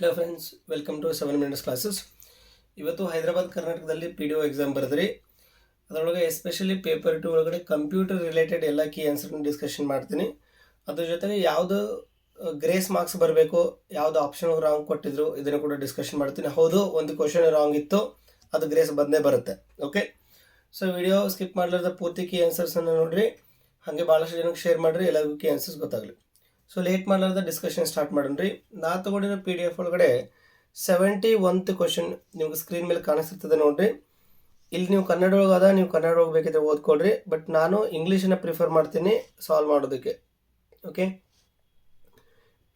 Hello friends welcome to seven minutes classes ಇವತ್ತು ಹೈದರಾಬಾದ್ ಕರ್ನಾಟಕದಲ್ಲಿ P D O exam ಬರೆದ್ರಿ, ಅದರೊಳಗೆ ಎಸ್ಪೆಷಲಿ ಪೇಪರ್ ಟು ಒಳಗಡೆ ಕಂಪ್ಯೂಟರ್ ರಿಲೇಟೆಡ್ ಎಲ್ಲ ಕೀ ಆನ್ಸರ್ನ ಡಿಸ್ಕಷನ್ ಮಾಡ್ತೀನಿ. ಅದ್ರ ಜೊತೆಗೆ ಯಾವುದು ಗ್ರೇಸ್ ಮಾರ್ಕ್ಸ್ ಬರಬೇಕು, ಯಾವುದು ಆಪ್ಷನ್ ರಾಂಗ್ ಕೊಟ್ಟಿದ್ರು, ಇದನ್ನು ಕೂಡ ಡಿಸ್ಕಷನ್ ಮಾಡ್ತೀನಿ. ಹೌದು, ಒಂದು ಕ್ವಶನ್ ರಾಂಗ್ ಇತ್ತು, ಅದು ಗ್ರೇಸ್ ಬಂದೇ ಬರುತ್ತೆ ಓಕೆ ಸೊ ವಿಡಿಯೋ ಸ್ಕಿಪ್ ಮಾಡಲಾರ್ದ ಪೂರ್ತಿ ಕೀ ಆನ್ಸರ್ಸನ್ನು ನೋಡಿರಿ, ಹಾಗೆ ಭಾಳಷ್ಟು ಜನಕ್ಕೆ ಶೇರ್ ಮಾಡಿರಿ, ಎಲ್ಲರಿಗೂ ಕೀ ಆನ್ಸರ್ಸ್ ಗೊತ್ತಾಗಲಿ. ಸೊ ಲೇಟ್ ಮಾಡಲಾರ್ದ ಡಿಸ್ಕಷನ್ ಸ್ಟಾರ್ಟ್ ಮಾಡೋಣ್ರಿ ನಾ ತಗೊಂಡಿರೋ ಪಿ ಡಿ ಎಫ್ ಒಳಗಡೆ ಸೆವೆಂಟಿ ಒಂತ್ ಕ್ವಶನ್ ನಿಮ್ಗೆ ಸ್ಕ್ರೀನ್ ಮೇಲೆ ಕಾಣಿಸ್ತಿರ್ತದೆ ನೋಡಿರಿ. ಇಲ್ಲಿ ನೀವು ಕನ್ನಡ ಒಳಗಾದ ನೀವು ಕನ್ನಡ ಹೋಗ್ಬೇಕಿದ್ರೆ ಓದ್ಕೊಳ್ರಿ. ಬಟ್ ನಾನು ಇಂಗ್ಲೀಷನ್ನ ಪ್ರಿಫರ್ ಮಾಡ್ತೀನಿ ಸಾಲ್ವ್ ಮಾಡೋದಕ್ಕೆ. ಓಕೆ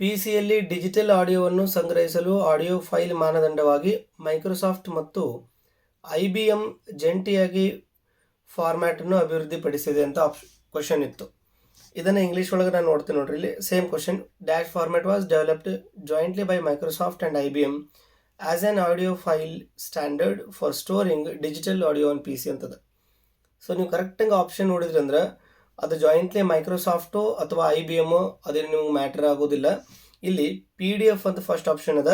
ಪಿ ಸಿಯಲ್ಲಿ ಡಿಜಿಟಲ್ ಆಡಿಯೋವನ್ನು ಸಂಗ್ರಹಿಸಲು ಆಡಿಯೋ ಫೈಲ್ ಮಾನದಂಡವಾಗಿ ಮೈಕ್ರೋಸಾಫ್ಟ್ ಮತ್ತು ಐ ಬಿ ಎಂ ಜಂಟಿಯಾಗಿ ಫಾರ್ಮ್ಯಾಟನ್ನು ಅಭಿವೃದ್ಧಿಪಡಿಸಿದೆ ಅಂತ ಆಪ್ಷನ್ ಕ್ವಶನ್ ಇತ್ತು. ಇದನ್ನು ಇಂಗ್ಲೀಷ್ ಒಳಗೆ ನಾನು ನೋಡ್ತೀನಿ ನೋಡ್ರಿ. ಇಲ್ಲಿ same question dash format was developed jointly by Microsoft and I B M as an audio file standard for storing digital audio on P C ಅಂತದ. ಸೊ ನೀವು ಕರೆಕ್ಟಾಗಿ ಆಪ್ಷನ್ ನೋಡಿದ್ರಿ ಅಂದ್ರೆ ಅದು ಜಾಯಿಂಟ್ಲಿ ಮೈಕ್ರೋಸಾಫ್ಟು ಅಥವಾ ಐ ಬಿ ಎಮ್ಮು ಅದೇನು ನಿಮ್ಗೆ matter ಆಗೋದಿಲ್ಲ. ಇಲ್ಲಿ ಪಿ ಡಿ ಎಫ್ ಅಂತ ಫಸ್ಟ್ ಆಪ್ಷನ್ ಅದ.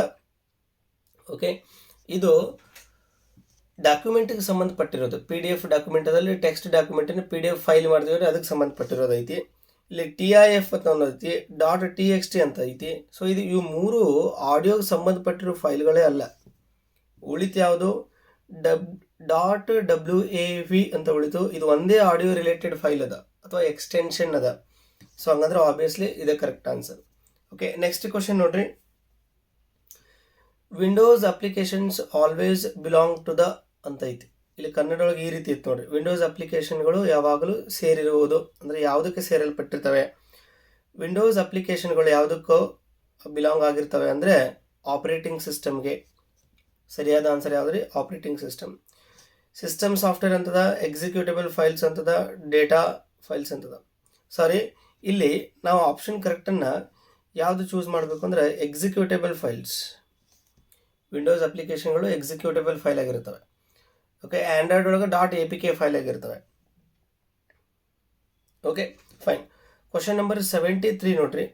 ಓಕೆ ಇದು ಡಾಕ್ಯುಮೆಂಟ್ಗೆ ಸಂಬಂಧಪಟ್ಟಿರೋದು. ಪಿ ಡಿ ಎಫ್ ಡಾಕ್ಯುಮೆಂಟದಲ್ಲಿ ಟೆಕ್ಸ್ಟ್ ಡಾಕ್ಯುಮೆಂಟನ್ನು ಪಿ ಡಿ ಎಫ್ ಫೈಲ್ ಮಾಡಿದ್ರೆ ಅದಕ್ಕೆ ಸಂಬಂಧಪಟ್ಟಿರೋದು ಐತಿ ಇಲ್ಲಿ ಟಿ ಐ ಎಫ್ ಅಂತ ಒಂದು ಐತಿ ಡಾಟ್ ಟಿ ಎಕ್ಸ್ ಟಿ ಅಂತ ಐತಿ. ಸೊ ಇದು ಇವು ಮೂರು ಆಡಿಯೋಗೆ ಸಂಬಂಧಪಟ್ಟಿರೋ ಫೈಲ್ಗಳೇ ಅಲ್ಲ. ಉಳಿತು ಯಾವುದು? ಡಬ್ ಡಾಟ್ ಡಬ್ಲ್ಯೂ ಎ ವಿ ಅಂತ ಉಳಿತು. ಇದು ಒಂದೇ ಆಡಿಯೋ ರಿಲೇಟೆಡ್ ಫೈಲ್ ಅದ, ಅಥವಾ ಎಕ್ಸ್ಟೆನ್ಷನ್ ಅದ. ಸೊ ಹಂಗಂದ್ರೆ ಆಬ್ವಿಯಸ್ಲಿ ಇದೇ correct answer okay next question ನೋಡ್ರಿ. Windows applications always belong to the ಅಂತ ಐತಿ. ಇಲ್ಲಿ ಕನ್ನಡ ಈ ರೀತಿ ಇತ್ತು ನೋಡ್ರಿ. ವಿಂಡೋಸ್ ಅಪ್ಲಿಕೇಶನ್ಗಳು ಯಾವಾಗಲೂ ಸೇರಿರುವುದು, ಅಂದರೆ ಯಾವುದಕ್ಕೆ ಸೇರಲ್ಪಟ್ಟಿರ್ತವೆ? ವಿಂಡೋಸ್ ಅಪ್ಲಿಕೇಶನ್ಗಳು ಯಾವುದಕ್ಕೂ ಬಿಲಾಂಗ್ ಆಗಿರ್ತವೆ ಅಂದರೆ ಆಪರೇಟಿಂಗ್ ಸಿಸ್ಟಮ್ಗೆ ಸರಿಯಾದ ಆನ್ಸರ್ ಯಾವುದ್ರಿ? ಆಪರೇಟಿಂಗ್ ಸಿಸ್ಟಮ್ ಸಿಸ್ಟಮ್ ಸಾಫ್ಟ್ವೇರ್ ಅಂತದ ಎಕ್ಸಿಕ್ಯೂಟಬಲ್ ಫೈಲ್ಸ್ ಅಂತದ ಡೇಟಾ ಫೈಲ್ಸ್ ಅಂತದ. ಸಾರಿ ಇಲ್ಲಿ ನಾವು ಆಪ್ಷನ್ ಕರೆಕ್ಟನ್ನು ಯಾವುದು ಚೂಸ್ ಮಾಡಬೇಕು ಅಂದರೆ ಎಕ್ಸಿಕ್ಯೂಟಬಲ್ ಫೈಲ್ಸ್ ವಿಂಡೋಸ್ ಅಪ್ಲಿಕೇಶನ್ಗಳು ಎಕ್ಸಿಕ್ಯೂಟಬಲ್ ಫೈಲ್ ಆಗಿರ್ತವೆ. ಓಕೆ ಆ್ಯಂಡ್ರಾಯ್ಡ್ ಒಳಗೆ dot A P K file ಆಗಿರ್ತವೆ. Okay fine question number seventy three ನೋಡ್ರಿ.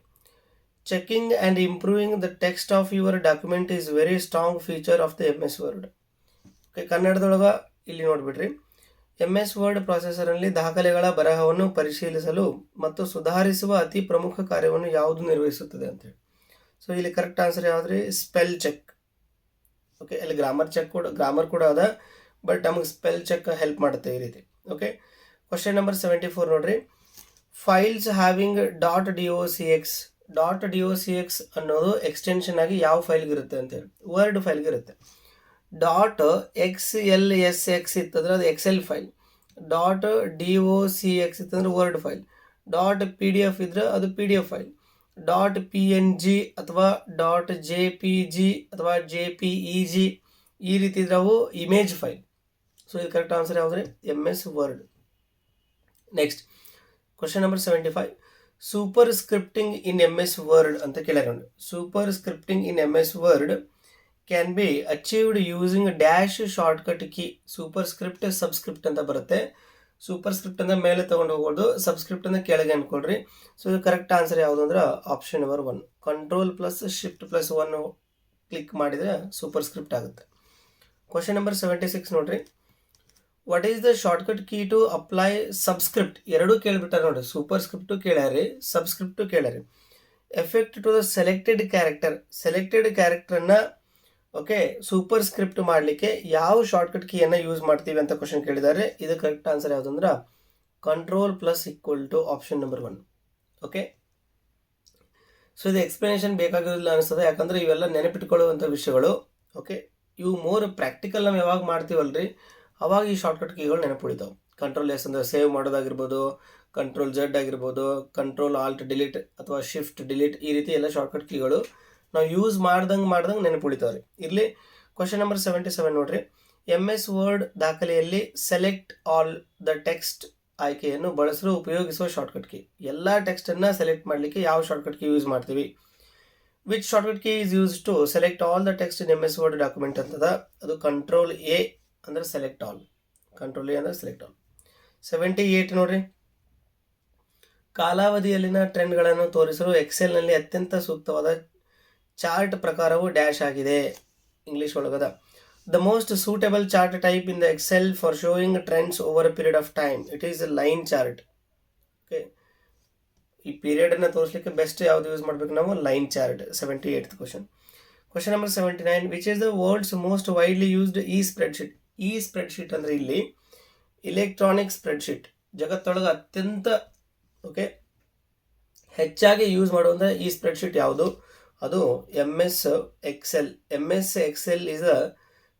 Checking and improving the text of your document is very strong feature of the M S Word okay ಕನ್ನಡದೊಳಗೆ ಇಲ್ಲಿ ನೋಡಿಬಿಡ್ರಿ. M S word ಪ್ರೊಸೆಸರ್ನಲ್ಲಿ ದಾಖಲೆಗಳ ಬರಹವನ್ನು ಪರಿಶೀಲಿಸಲು ಮತ್ತು ಸುಧಾರಿಸುವ ಅತಿ ಪ್ರಮುಖ ಕಾರ್ಯವನ್ನು ಯಾವುದು ನಿರ್ವಹಿಸುತ್ತದೆ ಅಂತೇಳಿ ಸೊ ಇಲ್ಲಿ ಕರೆಕ್ಟ್ ಆನ್ಸರ್ ಯಾವುದ್ರಿ? ಸ್ಪೆಲ್ ಚೆಕ್ ಓಕೆ ಇಲ್ಲಿ ಗ್ರಾಮರ್ ಚೆಕ್ ಕೂಡ ಗ್ರಾಮರ್ ಕೂಡ ಅದ. ಬಟ್ ನಮಗೆ ಸ್ಪೆಲ್ ಚೆಕ್ ಹೆಲ್ಪ್ ಮಾಡುತ್ತೆ ಈ ರೀತಿ. Okay question number seventy four ನೋಡ್ರಿ. Files having dot D O C X dot D O C X ಅನ್ನೋದು ಎಕ್ಸ್ಟೆನ್ಷನ್ ಆಗಿ ಯಾವ ಫೈಲ್ಗೆ ಇರುತ್ತೆ ಅಂತೇಳಿ ವರ್ಡ್ ಫೈಲ್ಗೆ ಇರುತ್ತೆ. Dot X L S X ಇತ್ತಂದ್ರೆ ಅದು Excel file dot D O C X ಇತ್ತಂದ್ರೆ word file dot P D F ಇದ್ರೆ ಅದು P D F file dot P N G ಅಥವಾ ಡಾಟ್ ಜೆ ಪಿ ಜಿ ಅಥವಾ J P E G ಈ ರೀತಿ ಇದ್ರೆ ಅವು ಇಮೇಜ್ ಫೈಲ್ ಸೊ ಇದು correct answer ಯಾವುದ್ರೆ? M S Word next question number seventy five superscripting in M S Word ಅಂತ ಕೇಳ್ಯಾರ superscripting in M S Word can be achieved using dash shortcut key superscript subscript ಅಂತ ಬರುತ್ತೆ. Super script ಅಂತ ಮೇಲೆ ತೊಗೊಂಡು ಹೋಗೋದು subscript ಅಂತ ಕೆಳಗೆ ಅಂದ್ಕೊಡ್ರಿ ಸೊ ಇದು ಕರೆಕ್ಟ್ ಆನ್ಸರ್ ಯಾವುದು ಅಂದ್ರೆ option number one control plus shift plus one click ಮಾಡಿದರೆ ಸೂಪರ್ ಸ್ಕ್ರಿಪ್ಟ್ ಆಗುತ್ತೆ. ಕ್ವಶನ್ ನಂಬರ್ ಸೆವೆಂಟಿ ಸಿಕ್ಸ್ ನೋಡ್ರಿ. What is the shortcut key to apply subscript ಎರಡೂ ಕೇಳಿಬಿಟ್ಟಾರೆ ನೋಡಿ. ಸೂಪರ್ ಸ್ಕ್ರಿಪ್ಟು ಕೇಳ್ಯಾರಿ subscript ಕೇಳ್ಯಾರಿ. Effect to the selected character selected ಕ್ಯಾರೆಕ್ಟರ್ನ okay superscript ಮಾಡಲಿಕ್ಕೆ ಯಾವ shortcut ಕೀಯನ್ನು ಯೂಸ್ ಮಾಡ್ತೀವಿ ಅಂತ ಕ್ವಶನ್ ಕೇಳಿದ್ದಾರೆ ಇದು ಕರೆಕ್ಟ್ ಆನ್ಸರ್ ಯಾವುದಂದ್ರೆ control plus equal to option number one okay so ಇದು ಎಕ್ಸ್ಪ್ಲನೇಷನ್ ಬೇಕಾಗಿರೋದಿಲ್ಲ ಅನಿಸ್ತದೆ. ಯಾಕಂದರೆ ಇವೆಲ್ಲ ನೆನಪಿಟ್ಕೊಳ್ಳುವಂಥ ವಿಷಯಗಳು. ಓಕೆ ಇವು ಮೋರ್ ಪ್ರಾಕ್ಟಿಕಲ್ ನಾವು ಯಾವಾಗ ಮಾಡ್ತೀವಲ್ರಿ? ಅವಾಗ ಈ ಶಾರ್ಟ್ಕಟ್ ಕೀಗಳು ನೆನಪು ಉಳಿತಾವೆ ಕಂಟ್ರೋಲ್ ಎಸ್ ಅಂದರೆ ಸೇವ್ ಮಾಡೋದಾಗಿರ್ಬೋದು ಕಂಟ್ರೋಲ್ ಜೆಡ್ ಆಗಿರ್ಬೋದು ಕಂಟ್ರೋಲ್ ಆಲ್ಟ್ ಡಿಲೀಟ್ ಅಥವಾ ಶಿಫ್ಟ್ ಡಿಲೀಟ್ ಈ ರೀತಿ ಎಲ್ಲ ಶಾರ್ಟ್ಕಟ್ ಕೀಗಳು ನಾವು ಯೂಸ್ ಮಾಡ್ದಂಗೆ ಮಾಡ್ದಂಗೆ ನೆನಪುಳಿತಾವ್ರಿ ಇಲ್ಲಿ ಕ್ವಶನ್ ನಂಬರ್ ಸೆವೆಂಟಿ ಸೆವೆನ್ ನೋಡ್ರಿ. ಎಂ ಎಸ್ ವರ್ಡ್ ದಾಖಲೆಯಲ್ಲಿ ಸೆಲೆಕ್ಟ್ ಆಲ್ ದ ಟೆಕ್ಸ್ಟ್ ಆಯ್ಕೆಯನ್ನು ಬಳಸಲು ಉಪಯೋಗಿಸುವ ಶಾರ್ಟ್ಕಟ್ ಕೀ ಎಲ್ಲ ಟೆಕ್ಸ್ಟನ್ನು ಸೆಲೆಕ್ಟ್ ಮಾಡಲಿಕ್ಕೆ ಯಾವ ಶಾರ್ಟ್ಕಟ್ ಕೀ ಯೂಸ್ ಮಾಡ್ತೀವಿ? Which shortcut key is use to select all the text in M S Word document ಅಂತದ? ಅದು ಕಂಟ್ರೋಲ್ ಎ ಅಂದರೆ ಸೆಲೆಕ್ಟ್ ಆಲ್ ಕಂಟ್ರೋಲ್ ಎ ಅಂದರೆ ಸೆಲೆಕ್ಟ್ ಆಲ್ ಸೆವೆಂಟಿ ಏಯ್ಟ್ ನೋಡ್ರಿ. ಕಾಲಾವಧಿಯಲ್ಲಿನ ಟ್ರೆಂಡ್ಗಳನ್ನು ತೋರಿಸಲು ಎಕ್ಸೆಲ್ನಲ್ಲಿ ಅತ್ಯಂತ ಸೂಕ್ತವಾದ ಚಾರ್ಟ್ ಪ್ರಕಾರವು ಡ್ಯಾಶ್ ಆಗಿದೆ. English ಒಳಗದ. The most suitable chart type in the Excel for showing trends over a period of time it is line chart okay ಈ ಪೀರಿಯಡನ್ನು ತೋರಿಸ್ಲಿಕ್ಕೆ ಬೆಸ್ಟ್ ಯಾವುದು ಯೂಸ್ ಮಾಡಬೇಕು ನಾವು? Line chart seventy eight question question number seventy nine which is the world's most widely used ಈ spreadsheet ಈ spreadsheet ಅಂದರೆ ಇಲ್ಲಿ ಇಲೆಕ್ಟ್ರಾನಿಕ್ ಸ್ಪ್ರೆಡ್ಶೀಟ್ ಜಗತ್ತೊಳಗೆ ಅತ್ಯಂತ ಓಕೆ ಹೆಚ್ಚಾಗಿ ಯೂಸ್ ಮಾಡುವಂಥ ಈ ಸ್ಪ್ರೆಡ್ಶೀಟ್ ಯಾವುದು? ಅದು M S Excel M S Excel is a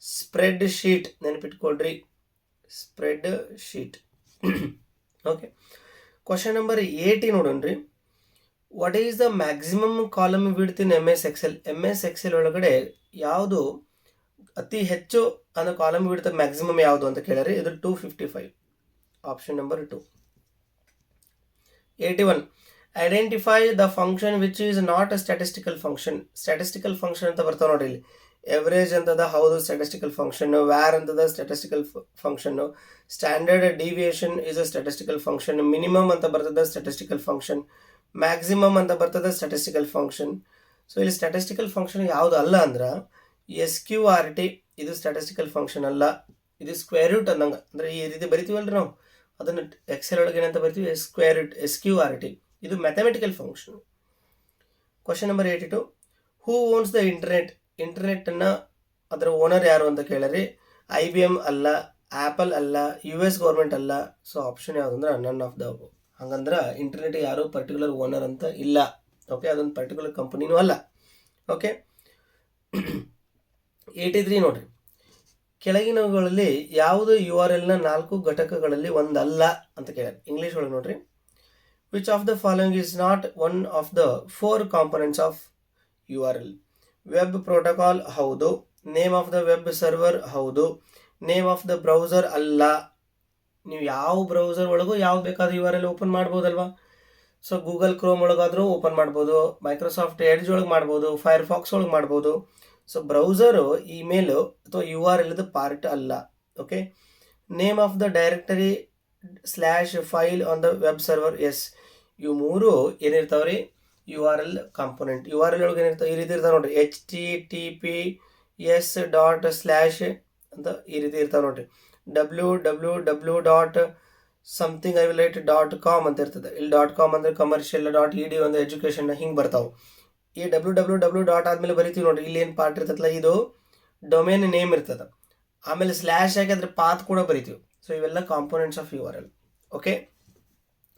spreadsheet ನೆನಪಿಟ್ಕೊಳ್ರಿ. Spreadsheet okay question number eighty ನೋಡೋಣ್ರಿ what is the maximum column width M S Excel M S Excel ಒಳಗಡೆ ಯಾವುದು ಅತಿ ಹೆಚ್ಚು ಅನ್ನೋ ಕಾಲಮ್ ವಿಡ್ತ್ ಮ್ಯಾಕ್ಸಿಮಮ್ ಯಾವುದು ಅಂತ ಕೇಳಿದ್ರೆ ಇದು two fifty five option number two eighty one identify the function which is not a statistical function statistical function ಅಂತ ಬರ್ತಾವೆ ನೋಡಿ ಇಲ್ಲಿ. ಎವರೇಜ್ ಅಂತದ, ಹೌದು ಸ್ಟ್ಯಾಟಿಸ್ಟಿಕಲ್ ಫಂಕ್ಷನ್ ವ್ಯಾರ್ ಅಂತದ statistical function standard deviation is a statistical function minimum ಅಂತ ಬರ್ತದ statistical function maximum ಅಂತ ಬರ್ತದ ಸ್ಟ್ಯಾಟಿಸ್ಟಿಕಲ್ ಫಂಕ್ಷನ್ ಸೊ ಇಲ್ಲಿ ಸ್ಟ್ಯಾಟಿಸ್ಟಿಕಲ್ ಫಂಕ್ಷನ್ ಯಾವುದು ಅಲ್ಲ ಅಂದ್ರೆ ಎಸ್ ಕ್ಯೂ ಆರ್ ಟಿ ಇದು ಸ್ಟ್ಯಾಟಿಸ್ಟಿಕಲ್ ಫಂಕ್ಷನ್ ಅಲ್ಲ. ಇದು ಸ್ಕ್ವೇರ್ ರೂಟ್ ಅನ್ನಂಗೆ. ಅಂದರೆ ಈ ರೀತಿ ಬರಿತೀವಲ್ರಿ ನಾವು? ಅದನ್ನು ಎಕ್ಸೆಲ್ ಒಳಗೆ ಏನಂತ ಬರ್ತೀವಿ? Square root S Q R T ಇದು mathematical function question number eighty two who owns the internet ಇಂಟರ್ನೆಟ್ಟನ್ನು ಅದರ ಓನರ್ ಯಾರು ಅಂತ ಕೇಳಿರಿ. ಐ ಬಿ ಎಂ ಅಲ್ಲ ಆ್ಯಪಲ್ ಅಲ್ಲ ಯು ಎಸ್ ಗೌರ್ಮೆಂಟ್ ಅಲ್ಲ. ಸೊ ಆಪ್ಷನ್ ಯಾವುದಂದ್ರೆ ನನ್ ಆಫ್ ದ ಹಂಗಂದ್ರೆ ಇಂಟರ್ನೆಟ್ ಯಾರು ಪರ್ಟಿಕ್ಯುಲರ್ ಓನರ್ ಅಂತ ಇಲ್ಲ. ಓಕೆ ಅದೊಂದು ಪರ್ಟಿಕ್ಯುಲರ್ ಕಂಪನಿನೂ ಅಲ್ಲ. ಓಕೆ ಏಯ್ಟಿ ತ್ರೀ ನೋಡಿರಿ. ಕೆಳಗಿನವುಗಳಲ್ಲಿ ಯಾವುದು ಯು ಆರ್ ಎಲ್ನ ನಾಲ್ಕು ಘಟಕಗಳಲ್ಲಿ ಒಂದಲ್ಲ ಅಂತ ಕೇಳ್ಯಾರ. ಇಂಗ್ಲೀಷ್ ಒಳಗೆ ನೋಡ್ರಿ. Which of the following is not one of the four components of U R L web protocol ಹೌದು. Name of the web server ಹೌದು. ನೇಮ್ ಆಫ್ ದ ಬ್ರೌಸರ್ ಅಲ್ಲ. ನೀವು ಯಾವ ಬ್ರೌಸರ್ ಒಳಗೂ ಯಾವ ಬೇಕಾದ್ರೂ ಯು ಆರ್ ಎಲ್ ಓಪನ್ ಮಾಡ್ಬೋದಲ್ವಾ? So Google Chrome ಒಳಗಾದರೂ ಓಪನ್ ಮಾಡ್ಬೋದು. ಮೈಕ್ರೋಸಾಫ್ಟ್ ಎಡ್ಜ್ ಒಳಗೆ ಮಾಡ್ಬೋದು. ಫೈರ್ ಫಾಕ್ಸ್ ಒಳಗೆ ಮಾಡ್ಬೋದು. ಸೊ ಬ್ರೌಸರು ಇಮೇಲು ಅಥವಾ ಯು ಆರ್ ಎಲ್ದು ಪಾರ್ಟ್ ಅಲ್ಲ okay name of the directory slash file on the web server yes ಇವು ಮೂರು ಏನಿರ್ತಾವೆ ರೀ U R L component U R L ಒಳಗೆ ಏನಿರ್ತಾವೆ? ಈ ರೀತಿ ಇರ್ತಾವೆ ನೋಡ್ರಿ. H T T P S dot slash ಅಂತ ಈ ರೀತಿ ಇರ್ತಾವೆ ನೋಡ್ರಿ. W W W dot something I will dot com ಅಂತ ಇರ್ತದೆ. ಇಲ್ಲಿ ಡಾಟ್ ಕಾಮ್ ಅಂದರೆ ಕಮರ್ಷಿಯಲ್ ಡಾಟ್ ಇ ಡಿ ಒಂದು ಎಜುಕೇಷನ್ ಹಿಂಗೆ ಬರ್ತಾವೆ. ಈ ಡಬ್ಲ್ಯೂ ಡಬ್ಲ್ಯೂ ಡಬ್ಲ್ಯೂ ಡಾಟ್ ಆದಮೇಲೆ ಬರಿತೀವಿ ನೋಡ್ರಿ. ಇಲ್ಲಿ ಏನು ಪಾರ್ಟ್ ಇರ್ತದಲ್ಲ ಇದು ಡೊಮೇನ್ ನೇಮ್ ಇರ್ತದೆ. ಆಮೇಲೆ ಸ್ಲ್ಯಾಶ್ ಆಗಿ ಅದ್ರ ಪಾತ್ ಕೂಡ ಬರಿತೀವಿ. ಸೊ ಇವೆಲ್ಲ components of U R L okay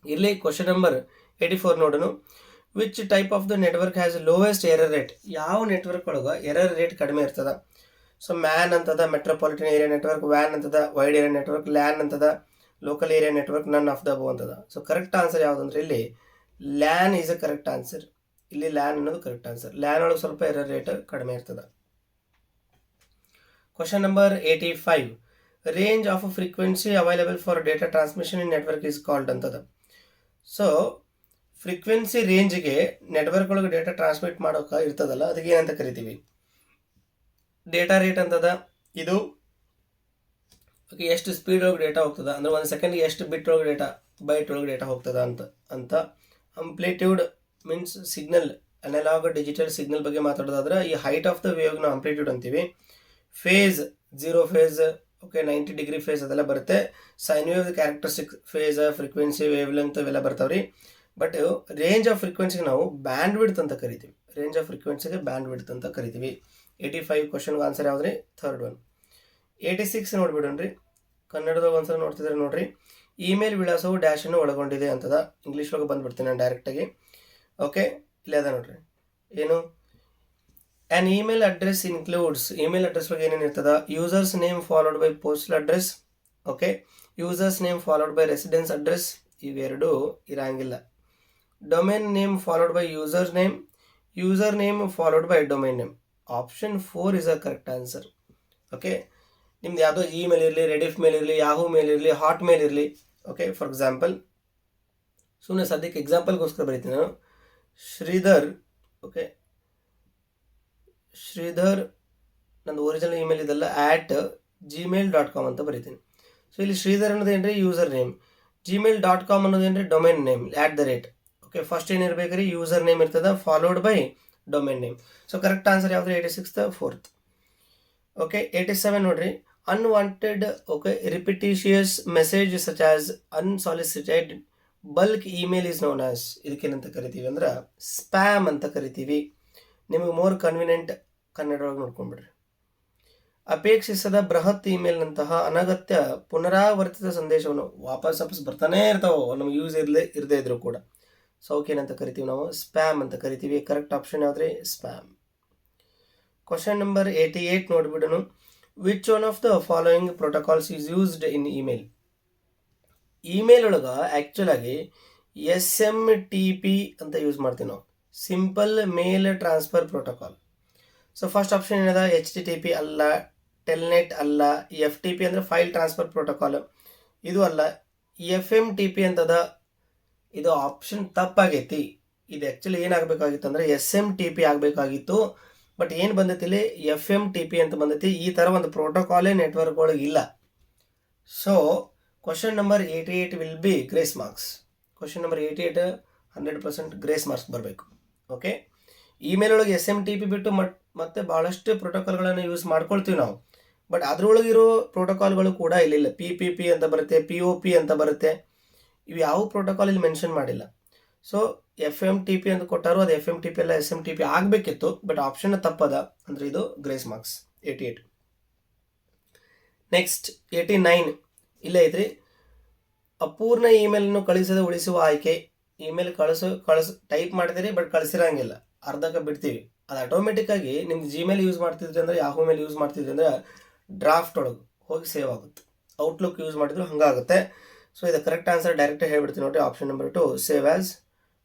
ಇಲ್ಲಿ ಕ್ವಶನ್ ನಂಬರ್ ಏಯ್ಟಿ ಫೋರ್ ನೋಡೋಣ which type of the network has lowest error rate ಯಾವ ನೆಟ್ವರ್ಕ್ ಒಳಗೆ ಎರರ್ ರೇಟ್ ಕಡಿಮೆ ಇರ್ತದೆ? ಸೊ ಮ್ಯಾನ್ ಅಂತದ ಮೆಟ್ರೋಪಾಲಿಟನ್ ಏರಿಯಾ ನೆಟ್ವರ್ಕ್ ವ್ಯಾನ್ ಅಂತದ ವೈಡ್ ಏರಿಯಾ ನೆಟ್ವರ್ಕ್ ಲ್ಯಾನ್ ಅಂತದ local area network none of the above ಅಂತದ. ಸೊ ಕರೆಕ್ಟ್ ಆನ್ಸರ್ ಯಾವುದಂದ್ರೆ ಇಲ್ಲಿ LAN is a correct answer ಇಲ್ಲಿ ಲ್ಯಾನ್ ಅನ್ನೋದು ಕರೆಕ್ಟ್ ಆನ್ಸರ್ ಲ್ಯಾನ್ ಒಳಗೆ ಸ್ವಲ್ಪ ಎರರ್ ರೇಟ್ ಕಡಿಮೆ ಇರ್ತದೆ. Question number eighty five range of frequency available for data transmission in network is called ಅಂತದ ಸೊ ಫ್ರೀಕ್ವೆನ್ಸಿ ರೇಂಜ್ಗೆ ನೆಟ್ವರ್ಕ್ ಒಳಗೆ ಡೇಟಾ ಟ್ರಾನ್ಸ್ಮಿಟ್ ಮಾಡೋಕೆ ಇರ್ತದಲ್ಲ, ಅದಕ್ಕೆ ಏನಂತ ಕರಿತೀವಿ? ಡೇಟಾ ರೇಟ್ ಅಂತದ? ಇದು ಓಕೆ, ಎಷ್ಟು ಸ್ಪೀಡ್ ಒಳಗೆ ಡೇಟಾ ಹೋಗ್ತದೆ? ಅಂದ್ರೆ ಒಂದು ಸೆಕೆಂಡ್ಗೆ ಎಷ್ಟು ಬಿಟ್ ಒಳಗೆ ಡೇಟಾ ಬೈಟ್ ಒಳಗೆ ಡೇಟಾ ಹೋಗ್ತದ ಅಂತ ಅಂತ. Amplitude means signal analog digital signal ಬಗ್ಗೆ ಮಾತಾಡೋದಾದ್ರೆ, ಈ ಹೈಟ್ ಆಫ್ ದ ವೇವ್ನ ಅಂಪ್ಲಿಟ್ಯೂಡ್ ಅಂತೀವಿ. Phase zero phase okay ninety degree phase ಅದೆಲ್ಲ ಬರುತ್ತೆ. Sine wave characteristic phase frequency wave length ಇವೆಲ್ಲ ಬರ್ತಾವ್ರಿ. ಬಟ್ ರೇಂಜ್ ಆಫ್ ಫ್ರೀಕ್ವೆನ್ಸಿಗೆ ನಾವು ಬ್ಯಾಂಡ್ ವಿಡ್ತ್ ಅಂತ ಕರಿತೀವಿ. ರೇಂಜ್ ಆಫ್ ಫ್ರೀಕ್ವೆನ್ಸಿಗೆ ಬ್ಯಾಂಡ್ ವಿಡ್ತ್ ಅಂತ ಕರಿತೀವಿ. ಏಯ್ಟಿ ಫೈವ್ ಕ್ವಶನ್ಗೆ ಆನ್ಸರ್ ಯಾವ್ದ್ರಿ? ಥರ್ಡ್ ಒನ್ ಏಯ್ಟಿ ಸಿಕ್ಸ್ ನೋಡ್ಬಿಡೋಣ್ರಿ. ಕನ್ನಡದಾಗ ಒಂದ್ಸಲ ನೋಡ್ತಿದ್ರೆ ನೋಡ್ರಿ. ಇಮೇಲ್ ವಿಳಾಸವು ಡ್ಯಾಶನ್ನು ಒಳಗೊಂಡಿದೆ ಅಂತದ. ಇಂಗ್ಲೀಷ್ ಒಳಗೆ ಬಂದ್ಬಿಡ್ತೀನಿ ನಾನು ಡೈರೆಕ್ಟಾಗಿ ಓಕೆ ಇಲ್ಲೇ ಅದ ನೋಡ್ರಿ. ಏನು? An email address includes email address ಒಳಗೆ ಏನೇನು ಇರ್ತದ? Users name followed by postal address okay users name followed by residence address ಇವೆರಡು ಇರಂಗಿಲ್ಲ. Domain name followed by user name user name followed by domain name option four is a correct answer okay ನಿಮ್ದು ಯಾವುದೋ email ಇರಲಿ Rediff ಮೇಲ್ ಇರಲಿ Yahoo ಮೇಲ್ ಇರಲಿ hot ಮೇಲ್ ಇರಲಿ okay for example ಸುಮ್ಮನೆ ಸದ್ಯಕ್ಕೆ ಎಕ್ಸಾಂಪಲ್ಗೋಸ್ಕರ ಬರೀತೀನಿ ನಾನು. ಶ್ರೀಧರ್ ಓಕೆ ಶ್ರೀಧರ್ ನಂದು ಒರಿಜಿನಲ್ ಇಮೇಲ್ ಇದೆಲ್ಲ ಆ್ಯಟ್ ಜಿಮೇಲ್ ಡಾಟ್ ಕಾಮ್ ಅಂತ ಬರೀತೀನಿ. ಸೊ ಇಲ್ಲಿ ಶ್ರೀಧರ್ ಅನ್ನೋದು ಏನ್ರಿ? User name Gmail dot com ಅನ್ನೋದು ಏನ್ರಿ? Domain name at the rate okay first ಏನಿರ್ಬೇಕ್ರಿ user name ಇರ್ತದ followed by domain name so correct answer ಯಾವುದು eighty six fourth okay eighty seven ನೋಡ್ರಿ. Unwanted okay repetitious message such as unsolicited bulk email is known as ಇದಕ್ಕೇನಂತ ಕರಿತೀವಿ ಅಂದ್ರೆ spam ಅಂತ ಕರಿತೀವಿ. ನಿಮಗೆ more convenient Kannada ಒಳಗೆ ನೋಡ್ಕೊಂಡ್ಬಿಡ್ರಿ. ಅಪೇಕ್ಷಿಸದ ಬೃಹತ್ ಇಮೇಲ್ನಂತಹ ಅನಗತ್ಯ ಪುನರಾವರ್ತಿತ ಸಂದೇಶವನ್ನು ವಾಪಸ್ ವಾಪಸ್ ಬರ್ತಾನೆ ಇರ್ತಾವೆ, ನಮ್ಗೆ ಯೂಸ್ ಇರಲೇ, ಇರದೇ ಇದ್ರು ಕೂಡ. ಸೊ ಏನಂತ ಕರಿತೀವಿ ನಾವು? ಸ್ಪ್ಯಾಮ್ ಅಂತ ಕರಿತೀವಿ. Correct option ಯಾವ್ದ್ರಿ? Spam. Question number eighty eight ನೋಡ್ಬಿಡೋಣ. Which one of the following protocols is used in email email ಒಳಗೆ ಆ್ಯಕ್ಚುಲಾಗಿ ಎಸ್ ಎಂ ಟಿ ಪಿ ಅಂತ ಯೂಸ್ ಮಾಡ್ತೀವಿ ನಾವು. Simple mail transfer protocol so first option ಏನಿದೆ? H T T P ಅಲ್ಲ Telnet ಅಲ್ಲ F T P ಅಂದರೆ file transfer protocol ಇದು ಅಲ್ಲ ಎಫ್ ಎಂ ಟಿ ಪಿ ಅಂತದ? ಇದು ಆಪ್ಷನ್ ತಪ್ಪಾಗೈತಿ. ಇದು ಆ್ಯಕ್ಚುಲಿ ಏನಾಗಬೇಕಾಗಿತ್ತು ಅಂದರೆ ಎಸ್ ಎಂ ಟಿ ಪಿ ಆಗಬೇಕಾಗಿತ್ತು. ಬಟ್ ಏನು ಬಂದೈತಿ ಇಲ್ಲಿ? ಎಫ್ ಎಂ ಟಿ ಪಿ ಅಂತ ಬಂದೈತಿ. ಈ ಥರ ಒಂದು ಪ್ರೋಟೋಕಾಲೇ ನೆಟ್ವರ್ಕ್ ಒಳಗೆ ಇಲ್ಲ. So question number eighty eight will be grace marks question number eighty eight hundred percent grace marks ಬರಬೇಕು. ಓಕೆ ಇಮೇಲ್ ಒಳಗೆ ಎಸ್ ಎಂ ಟಿ ಪಿ ಬಿಟ್ಟು ಮಟ್ ಮತ್ತೆ ಭಾಳಷ್ಟು ಪ್ರೋಟೋಕಾಲ್ಗಳನ್ನು ಯೂಸ್ ಮಾಡ್ಕೊಳ್ತೀವಿ ನಾವು. ಬಟ್ ಅದ್ರೊಳಗಿರೋ ಪ್ರೋಟೋಕಾಲ್ಗಳು ಕೂಡ ಇಲ್ಲಿಲ್ಲ ಪಿ ಪಿ ಪಿ ಅಂತ ಬರುತ್ತೆ ಪಿ ಒ ಪಿ ಅಂತ ಬರುತ್ತೆ. ಇವು ಯಾವ ಪ್ರೋಟೋಕಾಲ್ ಇಲ್ಲಿ ಮೆನ್ಷನ್ ಮಾಡಿಲ್ಲ. So F M T P ಅಂತ ಕೊಟ್ಟಾರು, ಅದು ಎಫ್ ಎಂ ಟಿ ಪಿ ಎಲ್ಲ ಎಸ್ ಎಂ ಟಿ ಪಿ ಆಗಬೇಕಿತ್ತು. ಬಟ್ ಆಪ್ಷನ್ ತಪ್ಪದ, ಅಂದರೆ ಇದು grace marks eighty eight next eighty nine ಇಲ್ಲೇ ಐತ್ರಿ ಅಪೂರ್ಣ ಇಮೇಲನ್ನು ಕಳಿಸದೆ ಉಳಿಸುವ ಆಯ್ಕೆ. ಇಮೇಲ್ ಕಳಿಸೋ, ಕಳಿಸ್ ಟೈಪ್ ಮಾಡ್ತೀರಿ ಬಟ್ ಕಳಿಸಿರಂಗಿಲ್ಲ. ಅರ್ಧಕ್ಕೆ ಬಿಡ್ತೀವಿ. ಅದು ಆಟೋಮೆಟಿಕ್ ಆಗಿ ನಿಮ್ದು ಜಿಮೇಲ್ ಯೂಸ್ ಮಾಡ್ತಿದ್ರಿ ಅಂದ್ರೆ ಯಾಹೂ ಮೇಲೆ ಯೂಸ್ ಮಾಡ್ತಿದ್ರಿ ಅಂದ್ರೆ ಡ್ರಾಫ್ಟ್ ಒಳಗೆ ಹೋಗಿ ಸೇವ್ ಆಗುತ್ತೆ. ಔಟ್ಲುಕ್ ಯೂಸ್ ಮಾಡಿದ್ರು ಹಂಗಾಗುತ್ತೆ. ಸೊ ಇದು ಕರೆಕ್ಟ್ ಆನ್ಸರ್ ಡೈರೆಕ್ಟ್ ಹೇಳ್ಬಿಡ್ತೀನಿ ನೋಡಿ option number two save as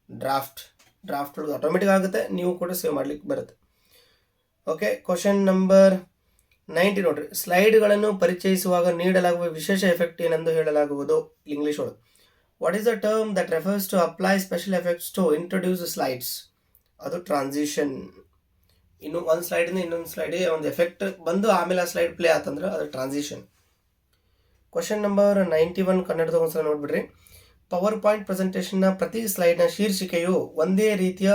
draft draft ಒಳಗೆ ಆಟೋಮೆಟಿಕ್ ಆಗುತ್ತೆ. ನೀವು ಕೂಡ ಸೇವ್ ಮಾಡ್ಲಿಕ್ಕೆ ಬರುತ್ತೆ. ಓಕೆ ಕ್ವಶನ್ ನಂಬರ್ ನೈಂಟಿ ನೋಡ್ರಿ ಸ್ಲೈಡ್ಗಳನ್ನು ಪರಿಚಯಿಸುವಾಗ ನೀಡಲಾಗುವ ವಿಶೇಷ ಎಫೆಕ್ಟ್ ಏನೆಂದು ಹೇಳಲಾಗುವುದು ಇಂಗ್ಲೀಷ್ ಒಳಗೆ. What is the term that refers to apply special effects to introduce slides ಅದು ಟ್ರಾನ್ಸಿಷನ್ ಇನ್ನು ಒಂದು ಸ್ಲೈಡಿಂದ ಇನ್ನೊಂದು ಸ್ಲೈಡಿಗೆ ಒಂದು ಎಫೆಕ್ಟ್ ಬಂದು ಆಮೇಲೆ ಆ ಸ್ಲೈಡ್ ಪ್ಲೇ ಆತಂದ್ರೆ ಅದು transition question number ninety one ಕನ್ನಡದ ಒಂದ್ಸಲ ನೋಡ್ಬಿಡ್ರಿ. ಪವರ್ ಪಾಯಿಂಟ್ ಪ್ರೆಸೆಂಟೇಷನ್ನ ಪ್ರತಿ ಸ್ಲೈಡ್ನ ಶೀರ್ಷಿಕೆಯು ಒಂದೇ ರೀತಿಯ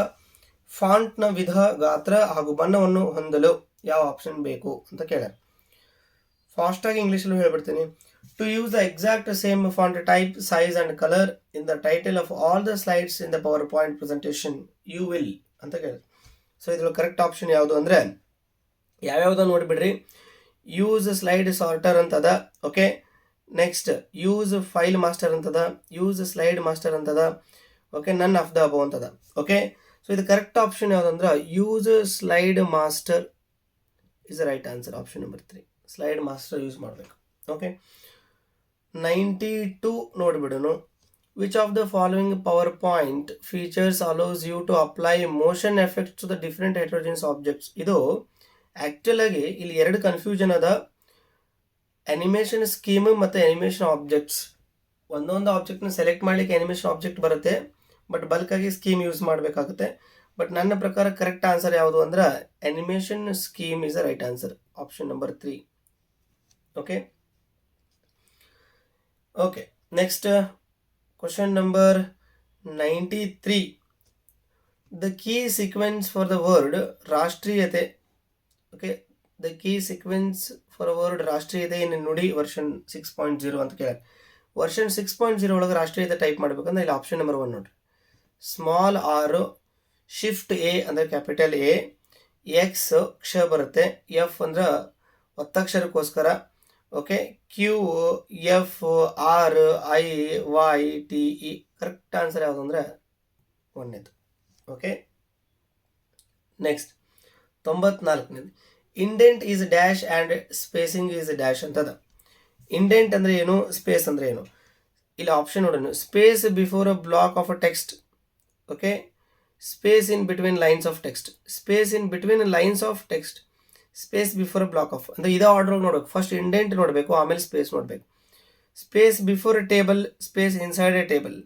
ಫಾಂಟ್ನ ವಿಧ ಗಾತ್ರ ಹಾಗೂ ಬಣ್ಣವನ್ನು ಹೊಂದಲು ಯಾವ ಆಪ್ಷನ್ ಬೇಕು ಅಂತ ಕೇಳ್ಯಾರ. ಫಾಸ್ಟಾಗಿ ಇಂಗ್ಲೀಷಲ್ಲೂ ಹೇಳ್ಬಿಡ್ತೀನಿ. To use the exact same font type size and colour in the title of all the slides in the PowerPoint presentation you will ಅಂತ ಕೇಳಿದ್ರು ಸೊ ಇದ್ರಲ್ಲಿ ಕರೆಕ್ಟ್ ಆಪ್ಷನ್ ಯಾವುದು ಅಂದರೆ, ಯಾವ್ಯಾವುದೋ ನೋಡಿಬಿಡ್ರಿ. ಯೂಸ್ ಸ್ಲೈಡ್ ಸಾರ್ಟರ್ ಅಂತದ okay next use file master ಅಂತದ use slide master ಅಂತದ okay none of the above ಅಂತದ ಓಕೆ ಸೊ ಇದು ಕರೆಕ್ಟ್ ಆಪ್ಷನ್ ಯಾವುದಂದ್ರೆ use slide master is right answer option number three slide master use ಮಾಡಬೇಕು. Okay ninety two ನೋಡಿಬಿಡೋಣ which of the following PowerPoint features allows you to apply motion effects to the different hydrogens objects ಇದು actual ಆಗಿ ಇಲ್ಲಿ ಎರಡು confusion ಅದ. Animation scheme ಮತ್ತು animation objects ಒಂದೊಂದು ಆಬ್ಜೆಕ್ಟ್ನ select ಮಾಡಲಿಕ್ಕೆ ಅನಿಮೇಷನ್ ಆಬ್ಜೆಕ್ಟ್ ಬರುತ್ತೆ. ಬಟ್ ಬಲ್ಕಾಗಿ ಸ್ಕೀಮ್ ಯೂಸ್ ಮಾಡಬೇಕಾಗುತ್ತೆ. ಬಟ್ ನನ್ನ ಪ್ರಕಾರ ಕರೆಕ್ಟ್ ಆನ್ಸರ್ ಯಾವುದು ಅಂದ್ರೆ animation scheme is a right answer option number three okay okay next question number ninety three the key sequence for the word ರಾಷ್ಟ್ರೀಯತೆ okay the key sequence for word ರಾಷ್ಟ್ರೀಯತೆ ಏನು Nudi version six point zero ಅಂತ ಕೇಳ version six point zero ಒಳಗೆ ರಾಷ್ಟ್ರೀಯತೆ type ಮಾಡ್ಬೇಕಂದ್ರೆ ಇಲ್ಲಿ option number one ನೋಡ್ರಿ. Small R shift A ಅಂದರೆ capital A X ಕ್ಷ ಬರುತ್ತೆ ಎಫ್ ಅಂದ್ರೆ ಒತ್ತಕ್ಷರಕ್ಕೋಸ್ಕರ. Okay Q F R I Y T E correct answer ಯಾವುದು ಅಂದರೆ ಒಂದನೇದು okay next ತೊಂಬತ್ನಾಲ್ಕನೇದು. Indent is dash and spacing is dash ಅಂತದ. ಇಂಡೆಂಟ್ ಅಂದರೆ ಏನು ಸ್ಪೇಸ್ ಅಂದರೆ ಏನು? ಇಲ್ಲಿ ಆಪ್ಷನ್ ನೋಡೋಣ space before a block of a text okay space in between lines of text space in between lines of text space before block of ಅಂದರೆ ಇದೇ order ನೋಡಬೇಕು. ಫಸ್ಟ್ ಇಂಡೆಂಟ್ ನೋಡಬೇಕು, ಆಮೇಲೆ ಸ್ಪೇಸ್ ನೋಡಬೇಕು. Space before a table space inside a table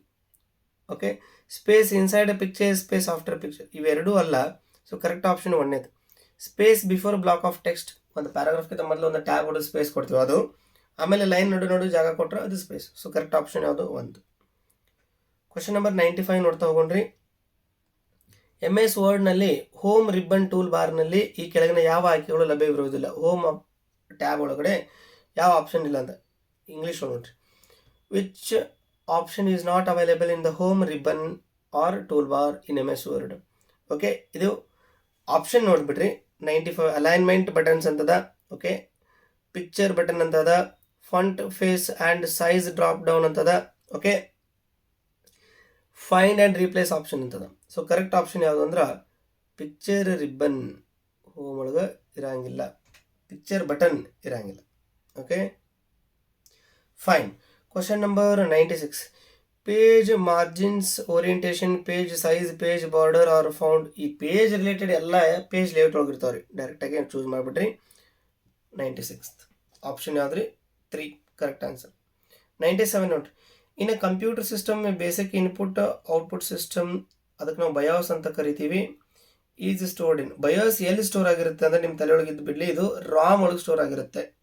okay space inside a picture space after picture ಇವೆರಡೂ ಅಲ್ಲ. So correct option ಒಂದೇದು. Space before block of text ಒಂದು ಪ್ಯಾರಾಗ್ರಾಫ್ಗಿಂತ ಮೊದಲು ಒಂದು ಟ್ಯಾಬ್ ಹೊಡೆದು ಸ್ಪೇಸ್ ಕೊಡ್ತೀವಿ ಅದು. ಆಮೇಲೆ ಲೈನ್ ನಡು ನಡು ಜಾಗ ಕೊಟ್ಟರೆ ಅದು ಸ್ಪೇಸ್ ಸೊ ಕರೆಕ್ಟ್ ಆಪ್ಷನ್ ಯಾವುದು? ಒಂದು. ಕ್ವಶನ್ ನಂಬರ್ ನೈಂಟಿ ಫೈವ್ ನೋಡ್ತಾ ಹೋಗೋಣ್ರಿ. ಎಂ ಎಸ್ ವರ್ಡ್ನಲ್ಲಿ ಹೋಮ್ ರಿಬ್ಬನ್ ಟೂಲ್ ಬಾರ್ನಲ್ಲಿ ಈ ಕೆಳಗಿನ ಯಾವ ಆಯ್ಕೆಗಳು ಲಭ್ಯವಿರುವುದಿಲ್ಲ. ಹೋಮ್ ಟ್ಯಾಬ್ ಒಳಗಡೆ ಯಾವ ಆಪ್ಷನ್ ಇಲ್ಲ ಅಂತ. ಇಂಗ್ಲೀಷ್ ನೋಡ್ರಿ. Which option is not available in the home ribbon or toolbar in M S Word okay ಇದು ಆಪ್ಷನ್ ನೋಡ್ಬಿಟ್ರಿ ನೈಂಟಿ ಫೈವ್ ಅಲೈನ್ಮೆಂಟ್ ಬಟನ್ಸ್ ಅಂತದ ಓಕೆ ಪಿಕ್ಚರ್ ಬಟನ್ ಅಂತದ font face and size drop down ಅಂತದ okay find and replace option ಅಂತದ so correct option ಯಾವುದು ಅಂದ್ರೆ picture ribbon home ಒಳಗೆ ಇರಂಗಿಲ್ಲ. ಪಿಕ್ಚರ್ ಬಟನ್ ಇರಂಗಿಲ್ಲ. Okay fine question number ninety six page margins orientation page size page border or found ಈ page related ಎಲ್ಲ page layout ಒಳಗೆ ಇರ್ತಾವೆ ರೀ ಡೈರೆಕ್ಟಾಗಿ ಚೂಸ್ ಮಾಡಿಬಿಟ್ರಿ. ನೈಂಟಿ ಸಿಕ್ಸ್ ಆಪ್ಷನ್ ಯಾವ್ದು ರೀ three correct answer ninety seven ನೋಡ್ರಿ ಇನ್ನು computer system basic input, output system, ಅದಕ್ಕೆ ನಾವು ಬಯೋಸ್ ಅಂತ ಕರಿತೀವಿ. ಈಸ್ ಸ್ಟೋರ್ಡ್ ಇನ್, ಬಯೋಸ್ ಎಲ್ಲಿ ಸ್ಟೋರ್ ಆಗಿರುತ್ತೆ ಅಂದರೆ ನಿಮ್ಮ ತಲೆ ಇದ್ದು ಬಿಡಲಿ, ಇದು ರಾಮ್ ಒಳಗೆ ಸ್ಟೋರ್ ಆಗಿರುತ್ತೆ.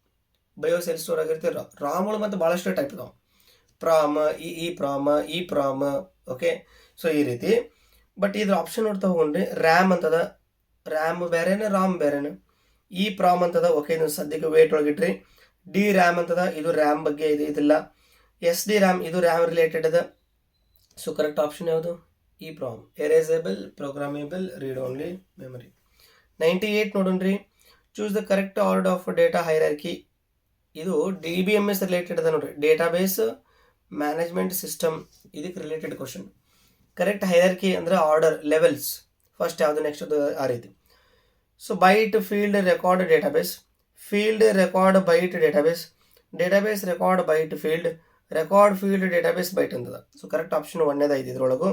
ಬಯೋಸ್ ಎಲ್ಲಿ ಸ್ಟೋರ್ ಆಗಿರುತ್ತೆ? ರಾಮ್ ಒಳಗೆ ಮತ್ತು ಭಾಳಷ್ಟು ಟೈಪ್ ಇದಾವೆ. PROM, E E PROM E PROM, okay? So, ಈ ರೀತಿ. ಬಟ್ ಇದ್ರ ಆಪ್ಷನ್ ನೋಡ್ತಾ ಹೋಗ್ರಿ ರ್ಯಾಮ್ ಅಂತದ. ರ್ಯಾಮ್ ಬೇರೆನೆ, ರಾಮ್ ಬೇರೆನೆ. ಇ ಪ್ರಾಮ್ ಅಂತದ, ಓಕೆ, ಇದು ಸದ್ಯಕ್ಕೆ ವೇಟ್ ಒಳಗಿಟ್ರಿ ಡಿ ರ್ಯಾಮ್ ಅಂತದ, ಇದು ರ್ಯಾಮ್ ಬಗ್ಗೆ ಇದು ಇದಿಲ್ಲ. ಎಸ್ ಡಿ ರ್ಯಾಮ್ ಇದು ರ್ಯಾಮ್ ರಿಲೇಟೆಡ್ ಅದ. ಸೊ ಕರೆಕ್ಟ್ ಆಪ್ಷನ್ ಯಾವುದು? E PROM erasable programmable read only memory ninety eight ನೋಡೋಣ್ರಿ choose the correct order of data hierarchy ಇದು D B M S related ಅದ ನೋಡ್ರಿ. ಡೇಟಾಬೇಸ್ ಮ್ಯಾನೇಜ್ಮೆಂಟ್ ಸಿಸ್ಟಮ್ ಇದಕ್ಕೆ related question correct hierarchy ಅಂದರೆ order levels first ಯಾವುದು next ಆ ರೀತಿ. So byte field record database field record byte database database record byte field record field database byte ಅಂತದ so correct option ಐದು ಇದ್ರೊಳಗು.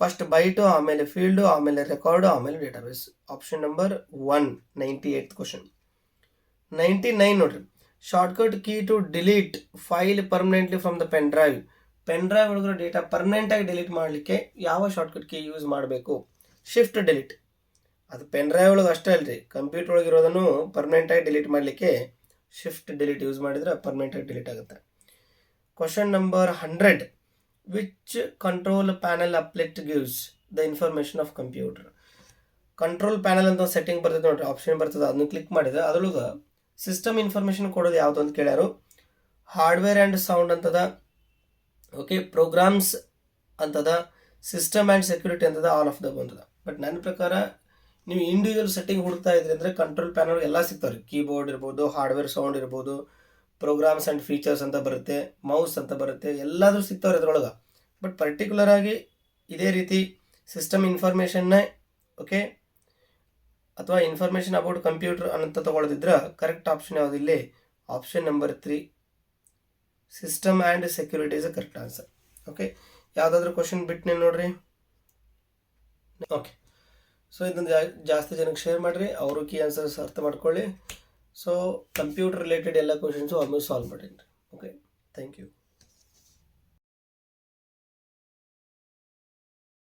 First byte ಆಮೇಲೆ field ಆಮೇಲೆ record ಆಮೇಲೆ database option number one ninety eight question ninety nine ನೋಡ್ರಿ shortcut key to delete file permanently from the pen drive pen drive ಒಳಗಿರೋ data ಪರ್ಮನೆಂಟಾಗಿ delete ಮಾಡಲಿಕ್ಕೆ ಯಾವ ಶಾರ್ಟ್ಕಟ್ ಕೀ ಯೂಸ್ ಮಾಡಬೇಕು? ಶಿಫ್ಟ್ ಡಿಲೀಟ್ ಅದು ಪೆನ್ ಡ್ರೈವ್ ಒಳಗೆ ಅಷ್ಟೇ ಅಲ್ರಿ. ಕಂಪ್ಯೂಟರ್ ಒಳಗೆ ಇರೋದನ್ನು ಪರ್ಮನೆಂಟಾಗಿ ಡಿಲೀಟ್ ಮಾಡಲಿಕ್ಕೆ ಶಿಫ್ಟ್ ಡಿಲೀಟ್ ಯೂಸ್ ಮಾಡಿದರೆ ಪರ್ಮನೆಂಟಾಗಿ ಡಿಲೀಟ್ ಆಗುತ್ತೆ. Question number hundred which control panel applet gives the information of computer control panel ಅಂತ ಸೆಟ್ಟಿಂಗ್ ಬರ್ತದೆ ನೋಡ್ರಿ. ಆಪ್ಷನ್ ಬರ್ತದೆ ಅದನ್ನು ಕ್ಲಿಕ್ ಮಾಡಿದ್ರೆ ಅದ್ರೊಳಗೆ ಸಿಸ್ಟಮ್ ಇನ್ಫಾರ್ಮೇಷನ್ ಕೊಡೋದು ಯಾವುದು ಅಂತ ಕೇಳ್ಯಾರು. ಹಾರ್ಡ್ವೇರ್ ಆ್ಯಂಡ್ ಸೌಂಡ್ ಅಂತದ. ಓಕೆ ಪ್ರೋಗ್ರಾಮ್ಸ್ ಅಂತದ. ಸಿಸ್ಟಮ್ ಆ್ಯಂಡ್ ಸೆಕ್ಯೂರಿಟಿ ಅಂತದ. ಆಲ್ ಆಫ್ ದ ಬಂದದ ಬಟ್ ನನ್ನ ಪ್ರಕಾರ ನೀವು ಇಂಡಿವಿಜುವಲ್ ಸೆಟ್ಟಿಂಗ್ ಹುಡುಕ್ತಾ ಇದ್ರಿ ಅಂದರೆ ಕಂಟ್ರೋಲ್ ಪ್ಯಾನಲ್ ಎಲ್ಲ ಸಿಗ್ತಾವೆ ರೀ ಕೀಬೋರ್ಡ್ ಇರ್ಬೋದು ಹಾರ್ಡ್ವೇರ್ ಸೌಂಡ್ ಇರ್ಬೋದು ಪ್ರೋಗ್ರಾಮ್ಸ್ ಆ್ಯಂಡ್ ಫೀಚರ್ಸ್ ಅಂತ ಬರುತ್ತೆ, ಮೌಸ್ ಅಂತ ಬರುತ್ತೆ, ಎಲ್ಲಾದರೂ ಸಿಗ್ತಾವ್ರೆ ಅದ್ರೊಳಗೆ. ಬಟ್ ಪರ್ಟಿಕ್ಯುಲರ್ ಆಗಿ ಇದೇ ರೀತಿ ಸಿಸ್ಟಮ್ ಇನ್ಫಾರ್ಮೇಷನ್ನೇ, ಓಕೆ, ಅಥವಾ ಇನ್ಫಾರ್ಮೇಷನ್ ಅಬೌಟ್ ಕಂಪ್ಯೂಟರ್ ಅಂತ ತೊಗೊಳ್ಳೋದಿದ್ರೆ ಕರೆಕ್ಟ್ ಆಪ್ಷನ್ ಯಾವುದು ಇಲ್ಲಿ? Option number three. System and security is a correct answer. Okay, ಯಾವುದಾದ್ರೂ ಕ್ವಶನ್ ಬಿಟ್ಟು ನೀವು ನೋಡ್ರಿ. ಓಕೆ, ಸೊ ಇದನ್ನು ಜಾಸ್ತಿ ಜನಕ್ಕೆ ಶೇರ್ ಮಾಡಿರಿ. ಅವರು ಕೀ ಆನ್ಸರ್ಸ್ ಅರ್ಥ ಮಾಡ್ಕೊಳ್ಳಿ. ಸೊ ಕಂಪ್ಯೂಟರ್ ರಿಲೇಟೆಡ್ ಎಲ್ಲ ಕ್ವಶನ್ಸು ಆಲ್ಮೋಸ್ಟ್ ಸಾಲ್ವ್ ಮಾಡೀನಿ ಓಕೆ ಥ್ಯಾಂಕ್ ಯು